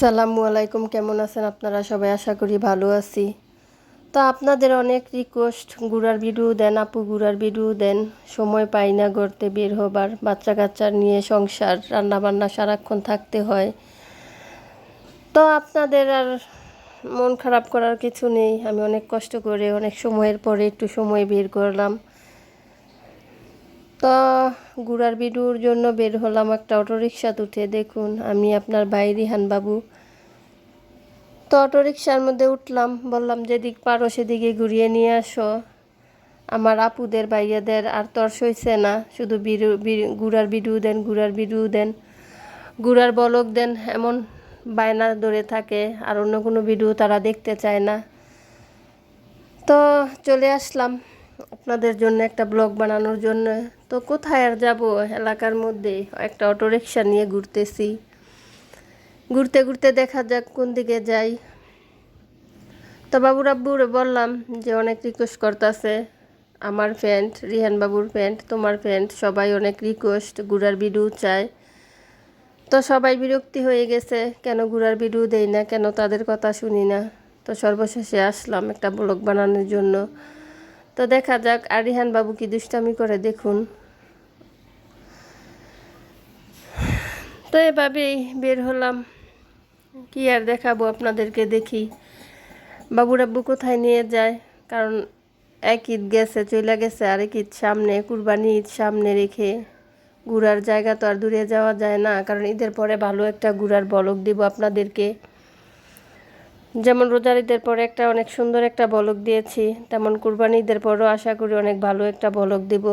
সালামু আলাইকুম, কেমন আছেন আপনারা? সবাই আশা করি ভালো আছি। তো আপনাদের অনেক রিকোয়েস্ট গুড়ার ভিডিও দেন, আপু গুড়ার ভিডিও দেন। সময় পাই না গড়তে বের হবার, বাচ্চা কাচ্চা নিয়ে সংসার, রান্নাবান্না সারাক্ষণ থাকতে হয়। তো আপনাদের আর মন খারাপ করার কিছু নেই। আমি অনেক কষ্ট করে অনেক সময়ের পরে একটু সময় বের করলাম। তো গুড়ার বিডুর জন্য বের হলাম একটা অটোরিকশা উঠে। দেখুন, আমি আপনার ভাই রিহান বাবু। তো অটোরিকশার মধ্যে উঠলাম, বললাম, যেদিক পারো সেদিকে ঘুরিয়ে নিয়ে আসো। আমার আপুদের, ভাইয়াদের আর তর সইছে না। শুধু বিরু গুড়ার বিডু দেন গুড়ার বিডু দেন। গুড়ার বলক দেন, এমন বায়না ধরে থাকে, আর অন্য কোনো ভিডিও তারা দেখতে চায় না। তো চলে আসলাম। আপনাদের জন্য একটা ব্লগ বানানোর জন্য। তো কোথায় আর যাব এলাকার মধ্যে? একটা অটোরিকশা নিয়ে ঘুরতেছি। ঘুরতে ঘুরতে দেখা যাক কোন দিকে যাই। তো বাবুর আব্বুর বললাম যে অনেক রিকোয়েস্ট করতেছে। আমার প্যান্ট রিহান বাবুর প্যান্ট তোমার প্যান্ট সবাই অনেক রিকোয়েস্ট গুড়ার ভিডিও চায়। তো সবাই বিরক্তি হয়ে গেছে, কেন গুড়ার ভিডিও দেই না, কেন তাদের কথা শুনি না। তো সর্বশেষে আসলাম একটা ব্লগ বানানোর জন্য। তো দেখা যাক, আরিহান বাবু কি দুষ্টামি করে, দেখুন। তো এভাবেই বের হলাম। কি আর দেখাবো আপনাদেরকে, দেখি। বাবুর আব্বু কোথায় নিয়ে যায়? কারণ এক ঈদ গেছে চলে গেছে, আরেক ঈদ সামনে, কুরবানি ঈদ সামনে রেখে। ঘুরার জায়গা তো আর দূরে যাওয়া যায় না, কারণ ঈদের পরে ভালো একটা ঘুরার বলক দিব আপনাদেরকে। যেমন রোজার ঈদের পরে একটা অনেক সুন্দর একটা বলক দিয়েছি, তেমন কুরবানি ঈদের পরও আশা করি অনেক ভালো একটা বলক দিব।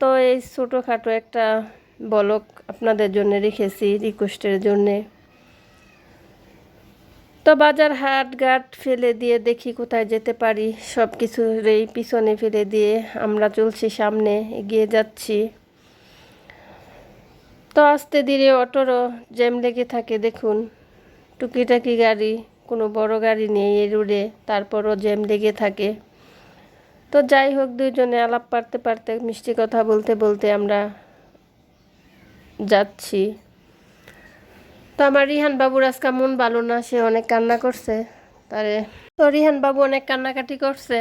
তো এই ছোটোখাটো একটা বলক আপনাদের জন্য রেখেছি, রিকোয়েস্টের জন্যে। তো বাজার হাট ঘাট ফেলে দিয়ে দেখি কোথায় যেতে পারি সব কিছুরই পিছনে ফেলে দিয়ে আমরা চলছি সামনে, এগিয়ে যাচ্ছি। তো আস্তে ধীরে অটোরও জ্যাম লেগে থাকে, দেখুন। টুকিটাকি গাড়ি, কোনো বড় গাড়ি নেই এই রোডে তারপরও জ্যাম লেগে থাকে। তো যাই হোক, দুইজনে আলাপ পারতে পারতে, মিষ্টি কথা বলতে বলতে আমরা যাচ্ছি। তো আমার রিহান বাবুর আজকে মন ভালো না, সে অনেক কান্না করছে। তারে, তো রিহান বাবু অনেক কান্নাকাটি করছে।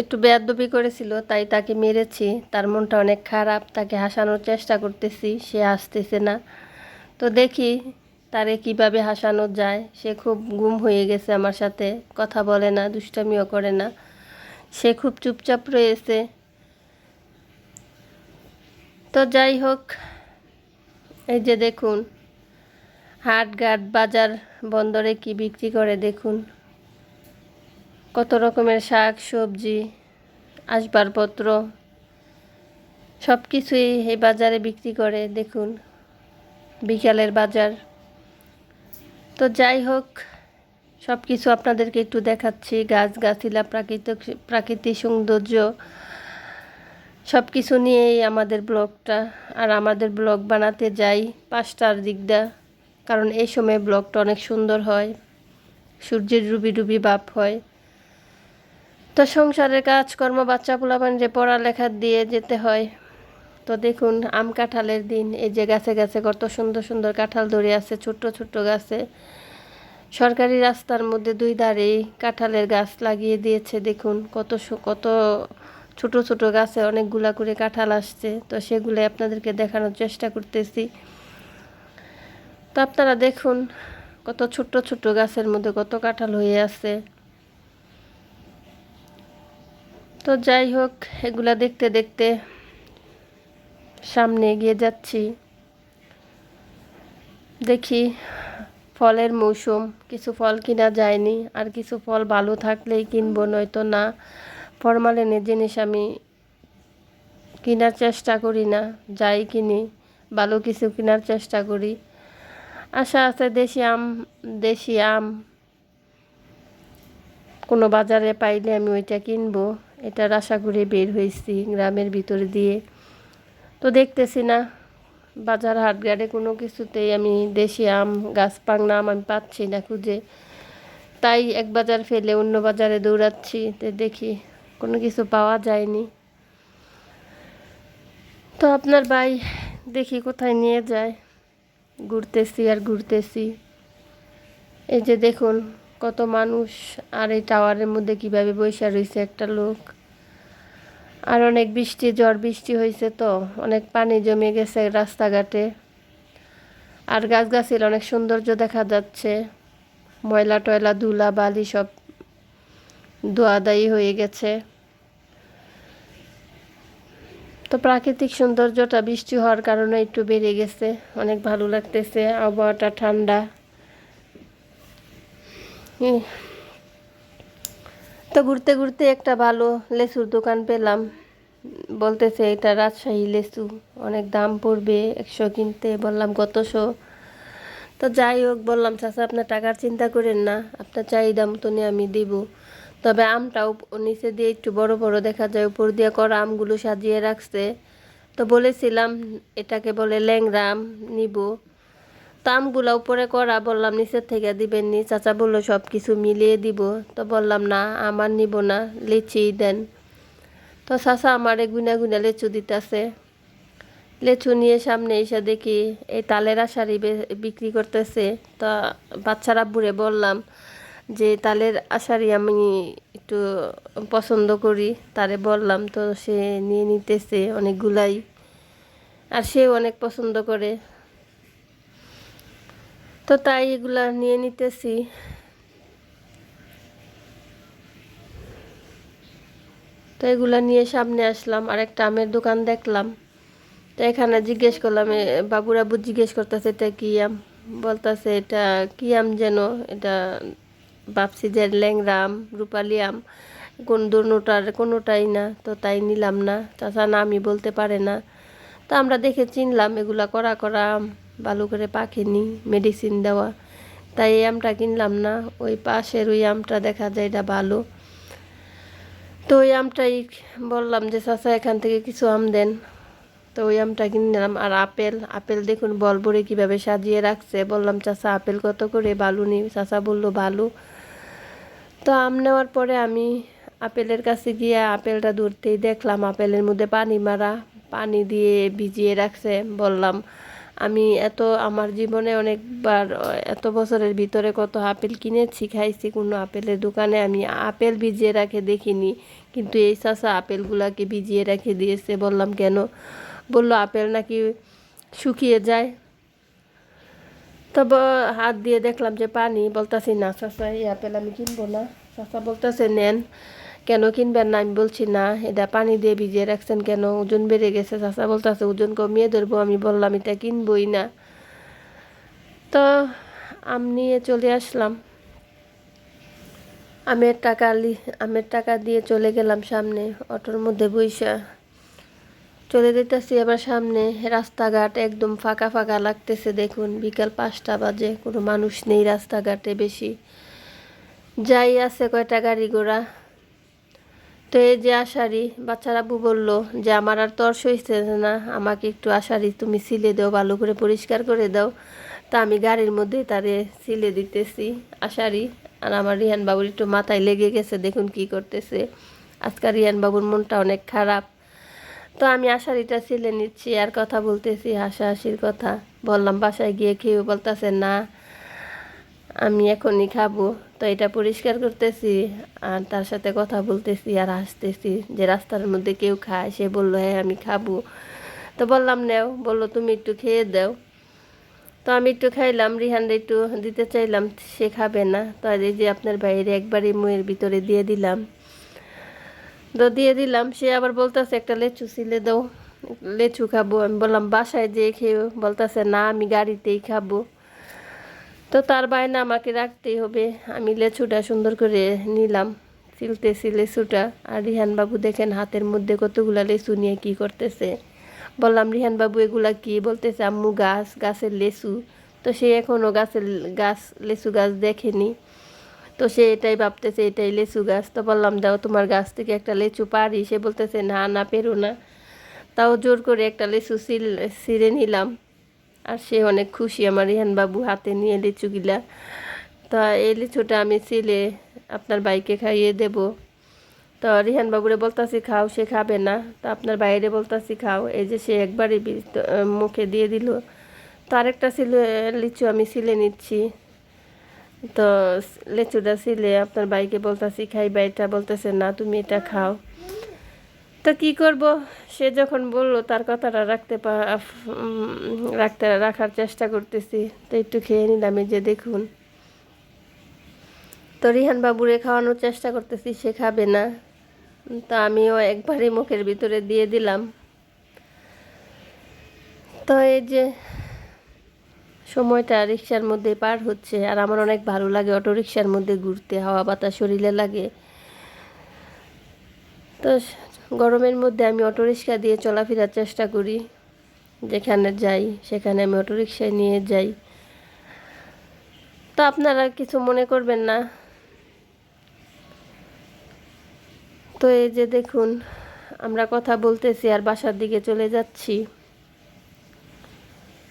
একটু বেয়াদবি করেছিল, তাই তাকে মেরেছি। তার মনটা অনেক খারাপ, তাকে হাসানোর চেষ্টা করতেছি, সে আসতেছে না। তো দেখি তারে কীভাবে হাসানো যায়? সে খুব গুম হয়ে গেছে আমার সাথে। কথা বলে না, দুষ্টামিও করে না। সে খুব চুপচাপ রয়েছে। তো যাই হোক, এই যে দেখুন হাট ঘাট বাজার বন্দরে কি বিক্রি করে দেখুন। কত রকমের শাক, সবজি, আসবাবপত্র সব কিছুই এই বাজারে বিক্রি করে দেখুন। বিকালের বাজার। তো যাই হোক সব কিছু আপনাদেরকে একটু দেখাচ্ছি। গাছ গাছিলা প্রাকৃতিক প্রাকৃতিক সৌন্দর্য সব কিছু নিয়েই আমাদের ব্লগটা। আর আমাদের ব্লগ বানাতে যাই পাঁচটার দিকটা, কারণ এই সময় ব্লগটা অনেক সুন্দর হয়। সূর্যের রুবি রুবি বাপ হয়। তো সংসারের কাজকর্ম, বাচ্চা পোলাপানরে পড়ালেখা দিয়ে যেতে হয়। তো দেখুন, আম কাঁঠালের দিন, এই যে গাছে গাছে কত সুন্দর সুন্দর কাঁঠাল ধরে আছে, ছোট্ট ছোট্ট গাছে। সরকারি রাস্তার মধ্যে দুই ধারেই কাঁঠালের গাছ লাগিয়ে দিয়েছে, দেখুন কত কত ছোট ছোট গাছে অনেকগুলা করে কাঁঠাল আসছে। তো সেগুলো আপনাদেরকে দেখানোর চেষ্টা করতেছি। তো আপনারা দেখুন কত ছোট্ট ছোট্ট গাছের মধ্যে কত কাঁঠাল হয়ে আছে। তো যাই হোক, এগুলা দেখতে দেখতে সামনে এগিয়ে যাচ্ছি। দেখি ফলের মৌসুম, কিছু ফল কিনা যায়নি, আর কিছু ফল ভালো থাকলেই কিনবো, নয়তো না। ফরমালিনের জিনিস আমি কেনার চেষ্টা করি না, যাই কিনি, ভালো কিছু কেনার চেষ্টা করি। আশা আছে দেশি আম দেশি আম। কোনো বাজারে পাইলে আমি ওইটা কিনবো, এটার আশা করে বের হয়েছি গ্রামের ভিতরে দিয়ে। তো দেখতেছি না। বাজার হাটঘাটে কোনো কিছুতেই আমি দেশি আম, গাছ পাংনা আম আমি পাচ্ছি না খুঁজে। তাই এক বাজার ফেলে অন্য বাজারে দৌড়াচ্ছি, তো দেখি কোনো কিছু পাওয়া যায়নি। তো আপনার ভাই দেখি কোথায় নিয়ে যায়। ঘুরতেছি আর ঘুরতেছি। এই যে দেখুন, কত মানুষ আর এই টাওয়ারের মধ্যে কীভাবে বৈশা রয়েছে একটা লোক। আর অনেক বৃষ্টি, ঝড় বৃষ্টি হয়েছে তো, অনেক পানি জমে গেছে রাস্তাঘাটে। আর গাছগাছির অনেক সৌন্দর্য দেখা যাচ্ছে। ময়লা টয়লা, ধুলা, বালি সব দোয়াদায়ী হয়ে গেছে। তো প্রাকৃতিক সৌন্দর্যটা বৃষ্টি হওয়ার কারণে একটু বেড়ে গেছে, অনেক ভালো লাগতেছে, আবহাওয়াটা ঠান্ডা। তো ঘুরতে ঘুরতে একটা ভালো লেচুর দোকান পেলাম। বলতেছে, এটা রাজশাহী লেচু অনেক দাম পড়বে, একশো কিনতে। বললাম, কতশো? তো যাই হোক, বললাম, চাচা, আপনার টাকার চিন্তা করেন না। আপনার চাহিদা মতনই আমি দিব। তবে আমটাও নিচে দিয়ে একটু বড় বড় দেখা যায়, উপর দিয়ে করা আমগুলো সাজিয়ে রাখছে। তো বলেছিলাম, এটাকে বলে ল্যাংরা আম নিব। তো আমগুলো উপরে করা, বললাম, নিচের থেকে দিবেন নি। চাচা বলল সব কিছু মিলিয়ে দিব। তো বললাম, না, আমার নিব না লিচিই দেন। তো চাচা আমার আমারে গুনা গুনা লেচু দিতেছে। লেচু নিয়ে সামনে এসে দেখি এই তালের আশারি বে- বিক্রি করতেছে। তো বাচ্চারা বুড়ে বললাম যে, তালের আশারি আমি একটু পছন্দ করি। তারে বললাম, তো সে নিয়ে নিতেছে অনেকগুলাই। আর সেও অনেক পছন্দ করে। তো তাই এগুলা নিয়ে নিতেছি। তো এগুলা নিয়ে সামনে আসলাম আর একটা আমের দোকান দেখলাম। তো এখানে জিজ্ঞেস করলাম বাবুর আবু জিজ্ঞেস করতেছে, এটা কি আম? বলতেছে, এটা কি আম যেন? এটা ভাবছি যে ল্যাংরা আম, রূপালি আম। কোন দুটার, কোনোটাই না, তো তাই নিলাম না। চাচা না, আমি বলতে পারে না। তো আমরা দেখে চিনলাম, এগুলা করা করা ভালো করে পাকেনি মেডিসিন দেওয়া। তাই এই আমটা কিনলাম না, ওই পাশের ওই আমটা দেখা যায় এটা ভালো। তো ওই আমটাই বললাম যে, চাচা, এখান থেকে কিছু আম দেন। তো ওই আমটা কিনে নিলাম আর আপেল আপেল দেখুন বল ভরে কীভাবে সাজিয়ে রাখছে। বললাম, চাচা, আপেল কত করে? বালু নি চাচা বলল বালু তো আম নেওয়ার পরে আমি আপেলের কাছে গিয়ে আপেলটা ধরতেই দেখলাম, আপেলের মধ্যে পানি মারা, পানি দিয়ে ভিজিয়ে রাখছে। বললাম আমি এত, আমার জীবনে অনেকবার এত বছরের ভিতরে কত আপেল কিনেছি, খাইছি, কোনো আপেলের দোকানে আমি আপেল ভিজিয়ে রাখে দেখিনি। কিন্তু এই চাষা আপেলগুলাকে ভিজিয়ে রেখে দিয়েছে, বললাম কেন? বলল আপেল নাকি শুকিয়ে যায়। তবে হাত দিয়ে দেখলাম যে পানি, বলতাছি, না চাচা, এই আপেল আমি কিনবো না। চাচা বলতেছে, নেন। কেন কিনবেন না? আমি বলছি, না, এটা পানি দিয়ে ভিজিয়ে রাখছেন কেন? ওজন বেড়ে গেছে, চাচা বলতেছে, ওজন কমিয়ে ধরবো। আমি বললাম, এটা কিনবই না। তো আম নিয়ে চলে আসলাম। আমের টাকা আমের টাকা দিয়ে চলে গেলাম সামনে, অটোর মধ্যে বইসা। চলে যেতেছি আবার সামনে, রাস্তাঘাট একদম ফাঁকা ফাঁকা লাগতেছে, দেখুন, বিকাল পাঁচটা বাজে, কোনো মানুষ নেই রাস্তাঘাটে বেশি। যাই আছে কয়টা গাড়ি ঘোড়া তো এই যে আষাঢ়ি বাচ্চারা বউ বলল যে, আমার আর তর্স হয়েছে না, আমাকে একটু আষাঢ়ি তুমি সিলে দাও, ভালো করে পরিষ্কার করে দাও। তা আমি গাড়ির মধ্যে তারে সিলে দিতেছি আষাঢ়ি আর আমার রিহান বাবুর একটু মাথায় লেগে গেছে, দেখুন কি করতেছে। আজকাল রিহান বাবুর মনটা অনেক খারাপ। তো আমি আষাঢ়িটা সিলে নিচ্ছি আর কথা বলতেছি, হাসাহাসির কথা। বললাম, বাসায় গিয়ে খেয়েও বলতেছে না আমি এখনই খাব। তো এটা পরিষ্কার করতেছি, আর তার সাথে কথা বলতেছি আর হাসতেছি যে রাস্তার মধ্যে কেউ খায়, সে বলল হ্যাঁ আমি খাব। তো বললাম, নেও। বলল, তুমি একটু খেয়ে দাও। তো আমি একটু খাইলাম, রিহানরে একটু দিতে চাইলাম, সে খাবে না। তো এই যে আপনার বাইরে একবারই মুয়ের ভিতরে দিয়ে দিলাম। তো দিয়ে দিলাম, সে আবার বলতেছে, একটা লেচু সিলে দাও, লেচু খাব। আমি বললাম, বাসায় যেয়ে খেয়েও বলতেছে, না, আমি গাড়িতেই খাব। তো তার বায়না আমাকে রাখতেই হবে। আমি লেচুটা সুন্দর করে নিলাম সিলতেছি লেচুটা। আর রিহান বাবু দেখেন হাতের মধ্যে কতগুলা লেচু নিয়ে কি করতেছে। বললাম, রিহান বাবু, এগুলা কি? বলতেছে, আম্মু, গাছ, গাছের লেচু। তো সে এখনও গাছের গাছ, লেচু গাছ দেখেনি। তো সে এটাই ভাবতেছে, এটাই লেচু গাছ। তো বললাম, দাও, তোমার গাছ থেকে একটা লেচু পারি সে বলতেছে, না না, পেরো না। তাও জোর করে একটা লেচু সিল ছিঁড়ে নিলাম। আর সে অনেক খুশি আমার রিহান বাবু হাতে নিয়ে লিচুগুলা। তা এই লিচুটা আমি সিলে আপনার বাইকে খাইয়ে দেব। তো রিহান বাবুরে বলতাছি, খাও, সে খাবে না। তো আপনার বাইরে বলতাছি, খাও। এই যে সে একবারই মুখে দিয়ে দিল। তো আরেকটা সিলে লিচু আমি সিলে নিচ্ছি। তো লিচুটা ছিলে আপনার বাইকে বলতেছি, খাইবা, এটা বলতেছে না, তুমি এটা খাও। তো কি করব? সে যখন বলল, তার কথাটা রাখতে রাখতে, রাখার চেষ্টা করতেছি। তো একটু খেয়ে নিলাম যে দেখুন। তো রিহান বাবুরে খাওয়ানোর চেষ্টা করতেছি, সে খাবে না। তো আমিও একবারই মুখের ভিতরে দিয়ে দিলাম। তো এই যে সময়টা রিক্সার মধ্যে পার হচ্ছে, আর আমার অনেক ভালো লাগে অটো রিক্সার মধ্যে ঘুরতে। হাওয়া, বাতাস, শরীরে লাগে। তো গরমের মধ্যে আমি অটো রিক্সা দিয়ে চলাফেরার চেষ্টা করি। যেখানে যাই, সেখানে আমি অটো রিক্সায় নিয়ে যাই। তো আপনারা কিছু মনে করবেন না। তো এই যে দেখুন, আমরা কথা বলতেছি আর বাসার দিকে চলে যাচ্ছি।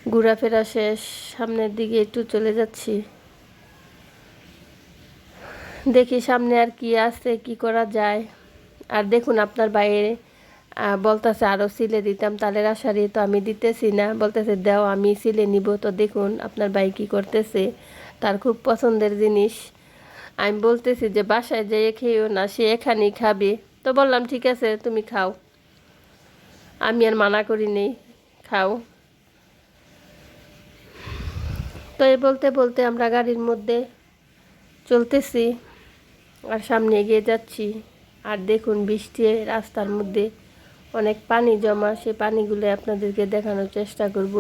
ঘোরাফেরা শেষ, সামনের দিকে একটু চলে যাচ্ছি। দেখি সামনে আর কি আছে, কি করা যায়। আর দেখুন আপনার বাইরে বলতেছে আরও সিলে দিতাম তালের আশারি তো আমি দিতেছি না। বলতেছে, দেও, আমি সিলে নিব। তো দেখুন আপনার ভাই কী করতেছে। তার খুব পছন্দের জিনিস। আমি বলতেছি যে, বাসায় যেয়ে খেয়েও না, সে এখানেই খাবে। তো বললাম, ঠিক আছে, তুমি খাও। আমি আর মানা করি নেই, খাও। তো এই বলতে বলতে আমরা গাড়ির মধ্যে চলতেছি, আর সামনে এগিয়ে যাচ্ছি। আর দেখুন বৃষ্টি রাস্তার মধ্যে অনেক পানি জমা, সে পানিগুলো আপনাদেরকে দেখানোর চেষ্টা করব।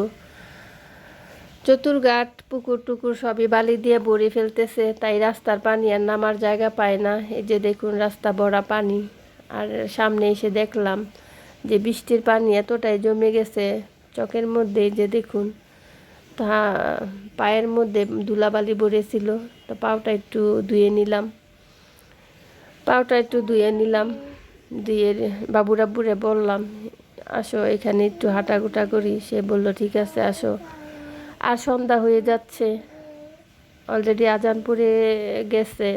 চতুর্ঘাট, পুকুর টুকুর সবই বালি দিয়ে ভরে ফেলতেছে, তাই রাস্তার পানি আর নামার জায়গা পায় না। এই যে দেখুন রাস্তা ভরা পানি, আর সামনে এসে দেখলাম যে বৃষ্টির পানি এতটাই জমে গেছে চকের মধ্যে যে দেখুন, তা পায়ের মধ্যে ধুলাবালি ভরেছিল, তো পাওটা একটু ধুয়ে নিলাম। পাওটা একটু ধুয়ে নিলাম। দিয়ে বাবুরাব্বুরে বললাম, আসো এখানে একটু হাঁটাগুটা করি। সে বলল, ঠিক আছে, আসো। আর সন্ধ্যা হয়ে যাচ্ছে। অলরেডি আজান পড়ে গেছে।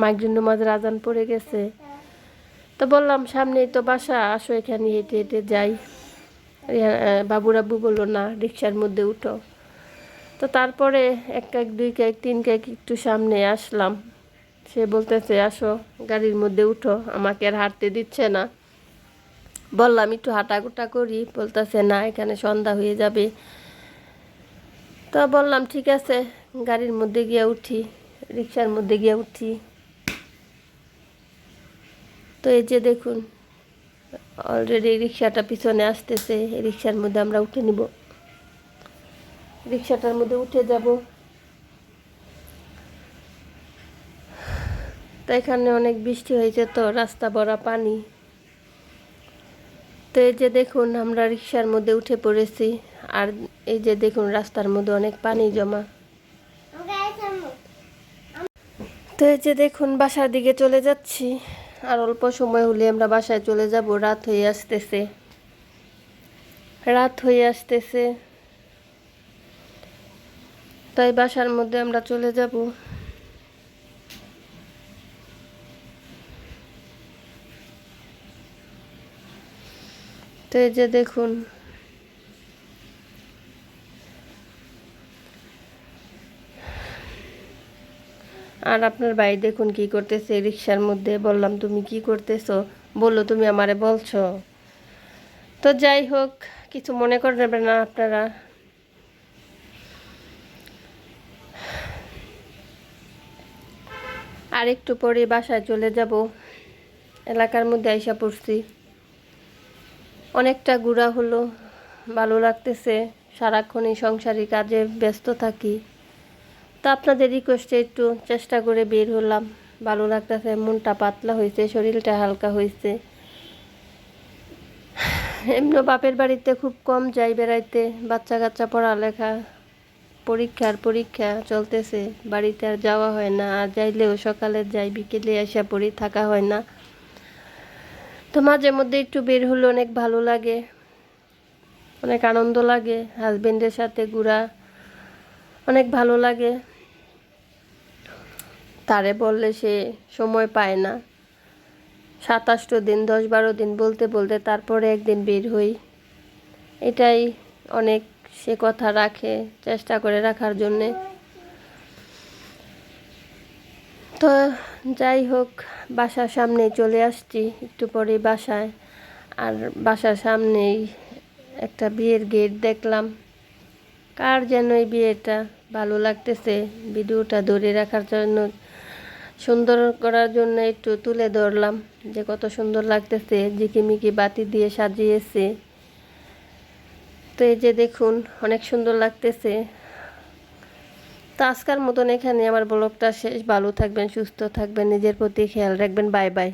মাইগ্রেন নমাজের আজান পড়ে গেছে। তো বললাম, সামনেই তো বাসা, আসো এখানে হেঁটে হেঁটে যাই। বাবুরাব্বু বলল, না, রিক্সার মধ্যে উঠো। তো তারপরে এক কেক দুই কেক তিন কেক একটু সামনে আসলাম। সে বলতেছে, আসো, গাড়ির মধ্যে উঠো, আমাকে আর হাঁটতে দিচ্ছে না। বললাম, একটু হাঁটাগুটা করি। বলতেছে, না, এখানে সন্ধ্যা হয়ে যাবে। তো বললাম, ঠিক আছে, গাড়ির মধ্যে গিয়ে উঠি, রিক্সার মধ্যে গিয়ে উঠি। তো এই যে দেখুন অলরেডি রিক্সাটা পিছনে আসতেছে রিক্সার মধ্যে আমরা উঠে নিব। রিক্সাটার মধ্যে উঠে যাব। তো এখানে অনেক বৃষ্টি হয়েছে তো, রাস্তা ভরা পানি। তো এই যে দেখুন, আমরা রিক্সার মধ্যে উঠে পড়েছি। আর এই যে দেখুন, রাস্তার মধ্যে অনেক পানি জমা। তো এই যে দেখুন, বাসার দিকে চলে যাচ্ছি। আর অল্প সময় হলে আমরা বাসায় চলে যাব, রাত হয়ে আসতেছে। রাত হয়ে আসতেছে। তাই বাসার মধ্যে আমরা চলে যাব। তো এই যে দেখুন। আর আপনার ভাই দেখুন কি করতেছে রিক্সার মধ্যে। বললাম, তুমি কি করতেছো? বলল, তুমি আমারে বলছো। তো যাই হোক, কিছু মনে করবেন না আপনারা। আর একটু পরে বাসায় চলে যাব। এলাকার মধ্যে আইসা পড়ছি। অনেকটা ঘোরা হলো, ভালো লাগতেছে। সারাক্ষণই সংসারী কাজে ব্যস্ত থাকি। তো আপনাদের রিকোয়েস্টে একটু চেষ্টা করে বের হলাম। ভালো লাগতেছে, মনটা পাতলা হয়েছে শরীরটা হালকা হয়েছে এমনি বাপের বাড়িতে খুব কম যাই বেড়াইতে বাচ্চা কাচ্চা পড়ালেখা, পরীক্ষার পরীক্ষা চলতেছে, বাড়িতে আর যাওয়া হয় না, আর যাইলেও সকালে যাই, বিকেলে আসা পড়ি, থাকা হয় না। তো মাঝে মধ্যে একটু বের হলে অনেক ভালো লাগে। অনেক আনন্দ লাগে হাজবেন্ডের সাথে ঘোরা, অনেক ভালো লাগে। তারে বললে সে সময় পায় না। সাতাশটো দিন, দশ বারো দিন বলতে বলতে তারপরে একদিন বের হই। এটাই অনেক সে কথা রাখে, চেষ্টা করে রাখার জন্যে। তো যাই হোক, বাসার সামনেই চলে আসছি, একটু পরে বাসায়। আর বাসার সামনেই একটা বিয়ের গেট দেখলাম। কার যেন এই বিয়েটা ভালো লাগতেছে, ভিডিওটা ধরে রাখার জন্য, সুন্দর করার জন্য একটু তুলে ধরলাম যে কত সুন্দর লাগতেছে, ঝিকিমিকি বাতি দিয়ে সাজিয়েছে। তো এই যে দেখুন, অনেক সুন্দর লাগতেছে। তো আজকের মতন এখানে আমার ব্লগটা শেষ। ভালো থাকবেন, সুস্থ থাকবেন, নিজের প্রতি খেয়াল রাখবেন। Bye bye.